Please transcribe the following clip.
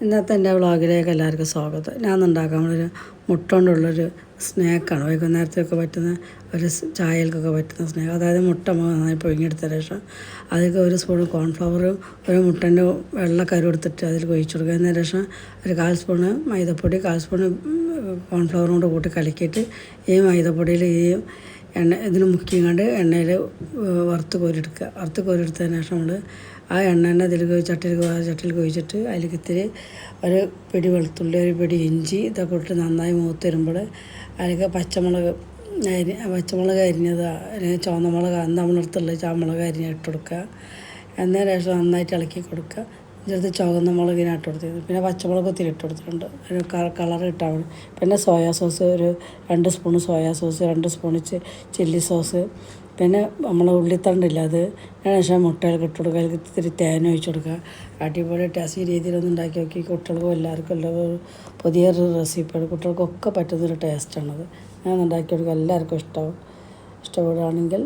ഇന്നത്തെ എന്റെ വ്ളോഗിലേക്ക് എല്ലാവർക്കും സ്വാഗതം. ഞാൻ ഉണ്ടാക്കാൻ ഒരു മുട്ട കൊണ്ടുള്ളൊരു സ്നാക്കാണ്. വൈകുന്നേരത്തൊക്കെ പറ്റുന്ന ഒരു ചായയിൽക്കൊക്കെ പറ്റുന്ന സ്നാക്ക് അതായത് മുട്ട നന്നായി പൊഴിഞ്ഞെടുത്ത ശേഷം അതിലേക്ക് ഒരു സ്പൂൺ കോൺഫ്ലവറും ഒരു മുട്ടന്റെ വെള്ള കരു എടുത്തിട്ട് അതിൽ ഒഴിച്ചു കൊടുക്കുക അതിന് ശേഷം ഒരു കാൽ സ്പൂണ് മൈദപ്പൊടി കാൽ സ്പൂണ് കോൺഫ്ലവറും കൂടെ കൂട്ടി കലക്കിയിട്ട് ഈ മൈദപ്പൊടിയിൽ ഈ എണ്ണ ഇതിന് മുക്കിങ്ങാണ്ട് എണ്ണയിൽ വറുത്ത് കോരിയെടുക്കുക. വറുത്ത് കോരിയെടുത്തതിന് ശേഷം നമ്മൾ ആ എണ്ണ തന്നെ അതിൽ ചട്ടിയിൽ ചട്ടിയിൽ ഒഴിച്ചിട്ട് അതിലേക്ക് ഇത്തിരി ഒരു പിടി വെളുത്തുള്ളി ഒരു പിടി ഇഞ്ചി ഇതൊക്കെ ഇട്ട് നന്നായി മൂത്ത് വരുമ്പോൾ അതിലേക്ക് പച്ചമുളക് അരി പച്ചമുളക് അരിഞ്ഞത് അല്ലെങ്കിൽ ചുവന്ന മുളക് അന്ന് നമ്മളെടുത്തുള്ള ചാമുളക് അരിഞ്ഞ് ഇട്ട് കൊടുക്കുക. എന്നതിന് ശേഷം നന്നായിട്ട് ഇളക്കി കൊടുക്കുക. ഇതിനകത്ത് ചുവന്ന മുളകിന് ഇട്ട് കൊടുത്തിരുന്നു. പിന്നെ പച്ചമുളക് ഒത്തിരി ഇട്ട് കൊടുത്തിട്ടുണ്ട്. ഒരു കളർ ഇട്ടാൽ മതി പിന്നെ സോയാ സോസ് ഒരു രണ്ട് സ്പൂൺ സോയാ സോസ് രണ്ട് സ്പൂൺ ചില്ലി സോസ്. പിന്നെ നമ്മൾ ഉള്ളിത്തണ്ടില്ല അത്. ശേഷം മുട്ടകൾക്ക് ഇട്ട് കൊടുക്കുക. അതിൽ ഇത്തിരി തേൻ ഒഴിച്ച് കൊടുക്കുക. അടിപൊളി ടേസ്റ്റ് രീതിയിലൊന്നും ഉണ്ടാക്കി നോക്കി. കുട്ടികൾക്കും എല്ലാവർക്കും എല്ലാവരും പുതിയൊരു റെസിപ്പിയാണ് കുട്ടികൾക്കൊക്കെ പറ്റുന്നൊരു ടേസ്റ്റാണത് ഞാൻ ഉണ്ടാക്കി കൊടുക്കുക. എല്ലാവർക്കും ഇഷ്ടമാവും ഇഷ്ടപ്പെടുകയാണെങ്കിൽ